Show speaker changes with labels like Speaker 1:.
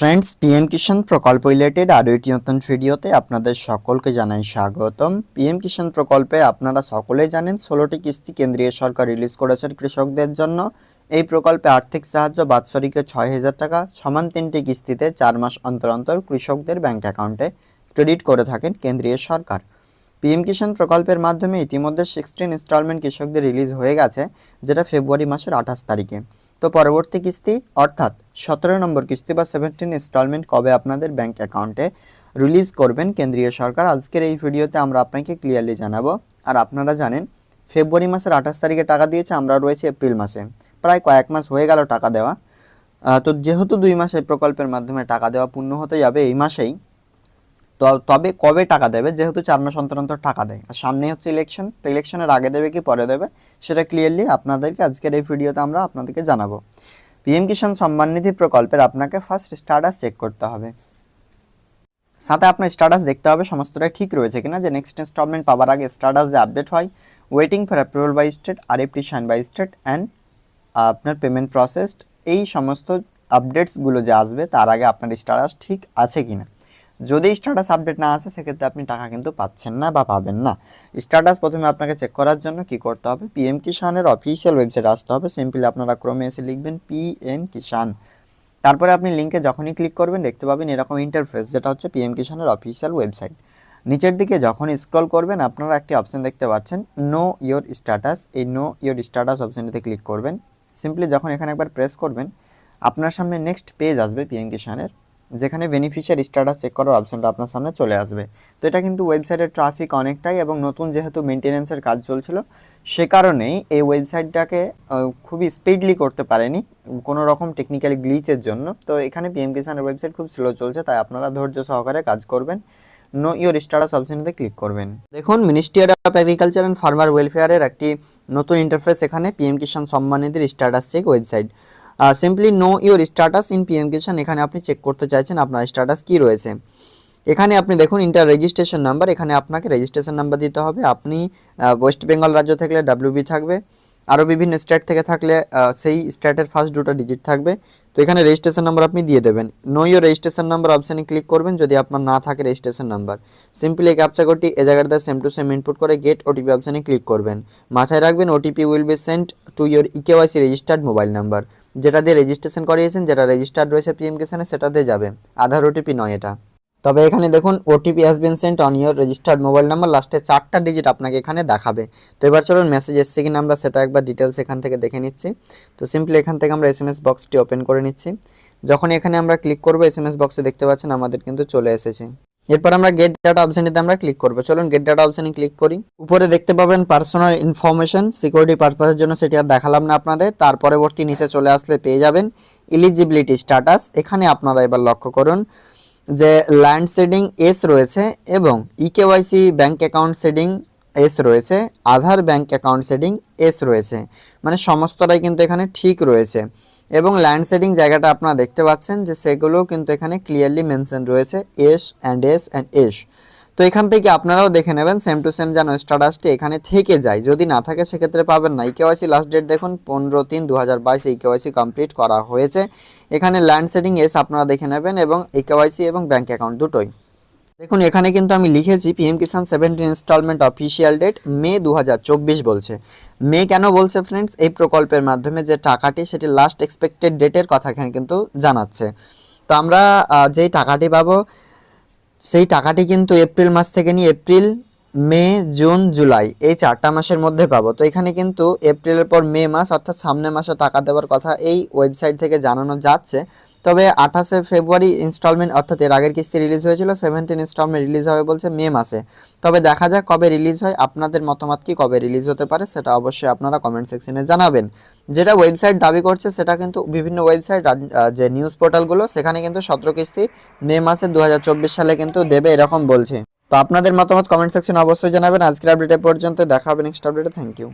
Speaker 1: Friends PM কিষাণ প্রকল্প related আরও একটি নতুন ভিডিওতে আপনাদের সকলকে জানাই স্বাগতম। পিএম কিষাণ প্রকল্পে আপনারা সকলেই জানেন, ষোলোটি কিস্তি কেন্দ্রীয় সরকার রিলিজ করেছেন কৃষকদের জন্য। এই প্রকল্পে আর্থিক সাহায্য বাৎসরিকে ছয় হাজার টাকা, সমান তিনটি কিস্তিতে চার মাস অন্তর অন্তর কৃষকদের ব্যাংক অ্যাকাউন্টে ক্রেডিট করে থাকেন কেন্দ্রীয় সরকার। পিএম কিষাণ প্রকল্পের মাধ্যমে ইতিমধ্যে সিক্সটিন ইনস্টলমেন্ট কৃষকদের রিলিজ হয়ে গেছে, যেটা ফেব্রুয়ারি মাসের আঠাশ তারিখে। তো পরবর্তী কিস্তি, অর্থাৎ সতেরো নম্বর কিস্তি বা সেভেন্টিন ইনস্টলমেন্ট কবে আপনাদের ব্যাংক অ্যাকাউন্টে রিলিজ করবেন কেন্দ্রীয় সরকার, আজকের এই ভিডিওতে আমরা আপনাকে ক্লিয়ারলি জানাব। আর আপনারা জানেন, ফেব্রুয়ারি মাসের আঠাশ তারিখে টাকা দিয়েছে, আমরা রয়েছে এপ্রিল মাসে। প্রায় কয়েক মাস হয়ে গেল টাকা দেওয়া। তো যেহেতু দুই মাস এই প্রকল্পের মাধ্যমে টাকা দেওয়া পূর্ণ হতে যাবে, এই মাসেই তবে কবে টাকা দেবে? যেহেতু চার মাস অন্তর অন্তর টাকা দেয়। আর সামনে হচ্ছে ইলেকশন তো ইলেকশনের আগে দেবে কি পরে দেবে? সেটা ক্লিয়ারলি আপনাদেরকে আজকের এই ভিডিওতে আমরা আপনাদেরকে জানাব। পিএম কিষাণ সম্মান নিধি প্রকল্পের আপনাকে ফার্স্ট স্ট্যাটাস চেক করতে হবে। সাথে আপনার স্ট্যাটাস দেখতে হবে, সমস্তটাই ঠিক রয়েছে কিনা? যে নেক্সট ইনস্টলমেন্ট পাওয়ার আগে স্ট্যাটাস যে আপডেট হয় waiting for approval by state R FT sign by state and আপনার পেমেন্ট প্রসেসড এই সমস্ত আপডেটসগুলো যে আসবে, তার আগে আপনার স্ট্যাটাস ঠিক আছে কিনা? যদি স্ট্যাটাস আপডেট না আসে, সেক্ষেত্রে আপনি টাকা কিন্তু পাচ্ছেন না বা পাবেন না। স্ট্যাটাস প্রথমে আপনাকে চেক করার জন্য কি করতে হবে? পিএম কিষানের অফিসিয়াল ওয়েবসাইট আসতে হবে। সিম্পলি আপনারা ক্রমে এসে লিখবেন পিএম কিষান তারপরে আপনি লিঙ্কে যখনই ক্লিক করবেন, দেখতে পাবেন এরকম ইন্টারফেস যেটা হচ্ছে পিএম কিষানের অফিসিয়াল ওয়েবসাইট নিচের দিকে যখন স্ক্রল করবেন, আপনারা একটি অপশন দেখতে পাচ্ছেন নো ইয়োর স্ট্যাটাস এই নো ইয়োর স্ট্যাটাস অপশনটিতে ক্লিক করবেন। সিম্পলি যখন এখানে একবার প্রেস করবেন, আপনার সামনে নেক্সট পেজ আসবে পিএম কিষানের যেখানে বেনিফিশিয়ারি স্ট্যাটাস চেক করার অপশনটা আপনার সামনে চলে আসবে। তো এটা কিন্তু ওয়েবসাইটের ট্রাফিক অনেকটাই এবং নতুন যেহেতু মেনটেন্যান্সের কাজ চলছিল, সে কারণেই এই ওয়েবসাইটটাকে খুবই স্পিডলি করতে পারেনি কোনো রকম টেকনিক্যাল গ্লিচের জন্য। তো এখানে পিএম কিষানের ওয়েবসাইট খুব স্লো চলছে, তাই আপনারা ধৈর্য সহকারে কাজ করবেন। নো ইওর স্ট্যাটাস অপশনতে ক্লিক করবেন। দেখুন ministry of agriculture and farmer ওয়েলফেয়ারের একটি নতুন ইন্টারফেস এখানে PM Kisan সম্মানিধির status check website simply know your status in PM Kisan এখানে আপনি চেক করতে চাইছেন আপনার স্ট্যাটাস কি রয়েছে। এখানে আপনি দেখুন ইন্টার রেজিস্ট্রেশন নাম্বার এখানে আপনাকে রেজিস্ট্রেশন নাম্বার দিতে হবে। আপনি ওয়েস্ট বেঙ্গল রাজ্য থাকলে ডাব্লিউবি থাকবে। আরও বিভিন্ন স্টেট থেকে থাকলে সেই স্টেটের ফার্স্ট দুটো ডিজিট থাকবে। তো এখানে রেজিস্ট্রেশন নাম্বার আপনি দিয়ে দেবেন। নো ইয়োর রেজিস্ট্রেশন নাম্বার অপশানে ক্লিক করবেন যদি আপনার না থাকে রেজিস্ট্রেশন নাম্বার সিম্পলি ক্যাপচা কোডটি এ জায়গাটাতে সেম টু সেম ইনপুট করে গেট ওটিপি অপশানে ক্লিক করবেন। মাথায় রাখবেন OTP will be sent to your eKYC registered mobile number যেটা দিয়ে রেজিস্ট্রেশন করিয়েছেন, যেটা রেজিস্টার্ড রয়েছে পিএম কিষানে সেটা দিয়ে যাবে। আধার ওটিপি নয় এটা। তবে এখানে দেখুন OTP has been sent on your registered mobile number লাস্টে চারটা ডিজিট আপনাকে এখানে দেখাবে। তো এবার চলুন মেসেজ এসছে কিনা আমরা সেটা একবার ডিটেলস এখান থেকে দেখে নিচ্ছি। তো সিম্পলি এখান থেকে আমরা এস এম এস বক্সটি ওপেন করে নিচ্ছি। যখন এখানে আমরা ক্লিক করব এস এম এস বক্সে দেখতে পাচ্ছেন আমাদের কিন্তু চলে এসেছে। এরপর আমরা গেট ডাটা অপশানটিতে আমরা ক্লিক করব। চলুন গেট ডাটা অপশানে ক্লিক করি। উপরে দেখতে পাবেন পার্সোনাল ইনফরমেশন সিকিউরিটি পারপাসের জন্য সেটি আর দেখালাম না আপনাদের। তার পরবর্তী নিচে চলে আসলে পেয়ে যাবেন ইলিজিবিলিটি স্ট্যাটাস এখানে আপনারা এবার লক্ষ্য করুন যে ল্যান্ড শেডিং এস রয়েছে এবং eKYC bank account seeding yes রয়েছে, Aadhaar bank account seeding yes রয়েছে। মানে সমস্তটাই কিন্তু এখানে ঠিক রয়েছে। এবং ল্যান্ড শেডিং জায়গাটা আপনারা দেখতে পাচ্ছেন যে সেগুলোও কিন্তু এখানে ক্লিয়ারলি মেনশন রয়েছে, yes and yes and yes. তো এখান থেকে আপনারাও দেখে নেবেন সেম টু সেম যেন স্ট্যাটাসটি এখানে থেকে যায়। যদি না থাকে সেক্ষেত্রে পাবেন না। ইকেওয়াইসি লাস্ট ডেট দেখুন, পনেরো তিন দু হাজার বাইশে ইকেওয়াইসি কমপ্লিট করা হয়েছে। এখানে ল্যান্ড সেটিং এস আপনারা দেখে নেবেন এবং ইকেওয়াইসি এবং ব্যাঙ্ক অ্যাকাউন্ট দুটোই। দেখুন, এখানে কিন্তু আমি লিখেছি PM Kisan seventeen installment official date May দু হাজার চব্বিশ বলছে। মে কেন বলছে ফ্রেন্ডস এই প্রকল্পের মাধ্যমে যে টাকাটি, সেটি লাস্ট এক্সপেক্টেড ডেটের কথা এখানে কিন্তু জানাচ্ছে। তো আমরা যেই টাকাটি পাবো, সেই টাকাটি কিন্তু এপ্রিল মাস থেকে নিয়ে এপ্রিল মে জুন জুলাই এই চারটা মাসের মধ্যে পাবো। তো এখানে কিন্তু এপ্রিলের পর মে মাস, অর্থাৎ সামনের মাসে টাকা দেওয়ার কথা এই ওয়েবসাইট থেকে জানানো যাচ্ছে। তবে আঠাশে ফেব্রুয়ারি ইনস্টলমেন্ট অর্থাৎ এর আগের কিস্তি রিলিজ হয়েছিল সেভেন্টিন ইনস্টলমেন্ট রিলিজ হবে বলছে মে মাসে। তবে দেখা যাক কবে রিলিজ হয়, আপনাদের মতামত কি, কবে রিলিজ হতে পারে সেটা অবশ্যই আপনারা কমেন্ট সেকশনে জানাবেন। যেটা ওয়েবসাইট দাবি করছে সেটা কিন্তু বিভিন্ন ওয়েবসাইট যে নিউজ পোর্টালগুলো সেখানে কিন্তু সতেরো কিস্তি মে মাসে দু হাজার চব্বিশ সালে কিন্তু দেবে এরকম বলছে। তো আপনাদের মতামত কমেন্ট সেকশনে অবশ্যই জানাবেন। আজকের আপডেটে পর্যন্ত দেখা হবে নেক্সট আপডেটে থ্যাংক ইউ